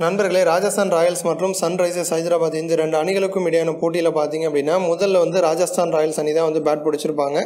நண்பர்களே ராஜஸ்தான் ராயல்ஸ் மற்றும் சன்ரைசர்ஸ் ஹைதராபாத் இந்த ரெண்டு அணிகளுக்கும் இடையான போட்டியில் பார்த்தீங்க அப்படின்னா முதல்ல வந்து ராஜஸ்தான் ராயல்ஸ் அணி தான் வந்து பேட் பிடிச்சிருப்பாங்க.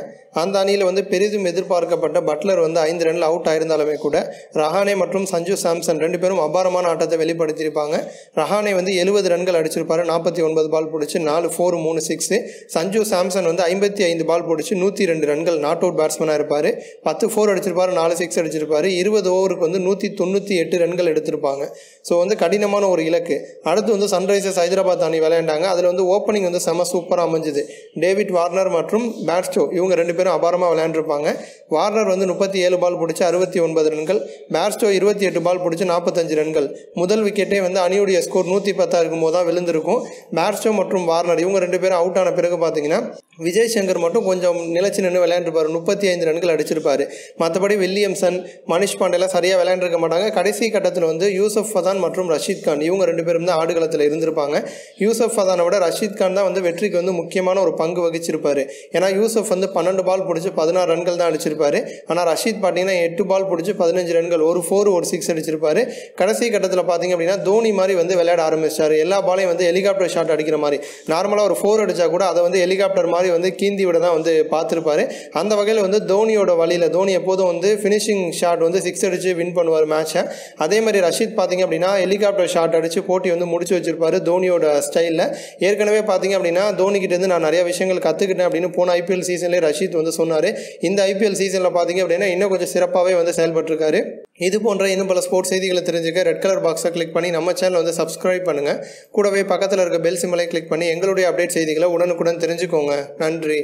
அந்த அணியில் வந்து பெரிதும் எதிர்பார்க்கப்பட்ட பட்லர் வந்து ஐந்து ரனில் அவுட் ஆயிருந்தாலுமே கூட ரஹானே மற்றும் சஞ்சு சாம்சன் ரெண்டு பேரும் அபாரமான ஆட்டத்தை வெளிப்படுத்தியிருப்பாங்க. ரஹானே வந்து எழுபது ரன்கள் அடிச்சிருப்பாரு நாற்பத்தி ஒன்பது பால் பிடிச்சி நாலு ஃபோர் மூணு சிக்ஸு சஞ்சு சாம்சன் வந்து ஐம்பத்தி ஐந்து பால் பிடிச்சி நூற்றி ரெண்டு ரன்கள் நாட் அவுட் பேட்ஸ்மனாக இருப்பார். பத்து ஃபோர் அடிச்சிருப்பாரு நாலு சிக்ஸ் அடிச்சிருப்பாரு. இருபது ஓவருக்கு வந்து நூற்றி தொண்ணூற்றி எட்டு ரன்கள் எடுத்திருப்பாங்க. ஸோ வந்து கடினமான ஒரு இலக்கு. அடுத்து வந்து சன்ரைசர்ஸ் ஹைதராபாத் அணி விளையாண்டாங்க. அதில் வந்து ஓப்பனிங் வந்து செம சூப்பராக அமைஞ்சுது. டேவிட் வார்னர் மற்றும் பேட்ஸ்டோ இவங்க ரெண்டு பேரும் அபாரமாக விளையாண்டுருப்பாங்க. வார்னர் வந்து முப்பத்தி ஏழு பால் பிடிச்சி அறுபத்தி ஒன்பது ரன்கள். பேட்ஸ்டோ இருபத்தி எட்டு பால் பிடிச்சி நாற்பத்தஞ்சு ரன்கள். முதல் விக்கெட்டே வந்து அணியுடைய ஸ்கோர் நூற்றி பத்தாக இருக்கும்போது தான் விழுந்திருக்கும் பேட்ஸ்டோ மற்றும் வார்னர் இவங்க ரெண்டு பேரும் அவுட் ஆன பிறகு பார்த்தீங்கன்னா விஜய் சங்கர் மட்டும் கொஞ்சம் நிலச்சி நின்று விளையாண்டுருப்பார். முப்பத்தி ஐந்து ரன்கள் அடிச்சிருப்பார். மற்றபடி வில்லியம்சன் மனிஷ் பாண்டேலாம் சரியாக விளையாண்டுருக்க மாட்டாங்க. கடைசி கட்டத்தில் வந்து யூசப் ஃபதான் மற்றும் ரஷீத் கான். இவங்க ரெண்டு பேரும் தான் ஆடுகளத்தில் இருந்திருப்பாங்க. யூசப் ஃபதானை விட ரஷீத் கான் தான் வந்து வெற்றிக்கு வந்து முக்கியமான ஒரு பங்கு வகிச்சிருப்பார். ஏன்னா யூசப் வந்து பன்னெண்டு பால் பிடிச்சி பதினாறு ரன்கள் தான் அடிச்சிருப்பாரு. ஆனால் ரஷீத் பார்த்தீங்கன்னா எட்டு பால் பிடிச்சி பதினஞ்சு ரன்கள் ஒரு ஃபோர் ஒரு சிக்ஸ் அடிச்சிருப்பாரு. கடைசி கட்டத்தில் பார்த்தீங்க அப்படின்னா தோனி மாதிரி வந்து விளையாட ஆரம்பிச்சார். எல்லா பாலையும் வந்து ஹெலிகாப்டர் ஷாட் அடிக்கிற மாதிரி. நார்மலாக ஒரு ஃபோர் அடித்தா கூட அதை வந்து ஹெலிகாப்டர் மாதிரி வந்து கீந்தி விட தான் வந்து பார்த்துருப்பாரு அந்த வகையில் வந்து தோனியோட வழியில் தோனி எப்போதும் வந்து ஃபினிஷிங் ஷாட் வந்து சிக்ஸ் அடித்து வின் பண்ணுவார் மேட்சை அதே மாதிரி ரஷீத் பார்த்தீங்க அப்படின்னா ஹெலிகாப்டர் ஷாட் அடித்து போட்டி வந்து முடிச்சு வச்சிருப்பாரு தோனியோட ஸ்டைலில் ஏற்கனவே பார்த்தீங்க அப்படின்னா தோனிக்கிட்டேருந்து நான் நிறைய விஷயங்கள் கற்றுக்கிட்டேன் அப்படின்னு போன ஐபிஎல் சீசன்லேயே ரஷீத் வந்து சொன்னார். இந்த ஐபிஎல் சீசனில் பார்த்தீங்க அப்படின்னா இன்னும் கொஞ்சம் சிறப்பாகவே வந்து செயல்பட்டிருக்காரு. இது போன்ற இன்னும் பல ஸ்போர்ட்ஸ் செய்திகளை தெரிஞ்சுக்க ரெட் கலர் பாக்ஸை கிளிக் பண்ணி நம்ம சேனல் வந்து சப்ஸ்கிரைப் பண்ணுங்கள் கூடவே பக்கத்தில் இருக்க பெல் சிம்மலை கிளிக் பண்ணி எங்களுடைய அப்டேட் செய்திகளை உடனுக்குடன் தெரிஞ்சுக்கோங்க. நன்றி.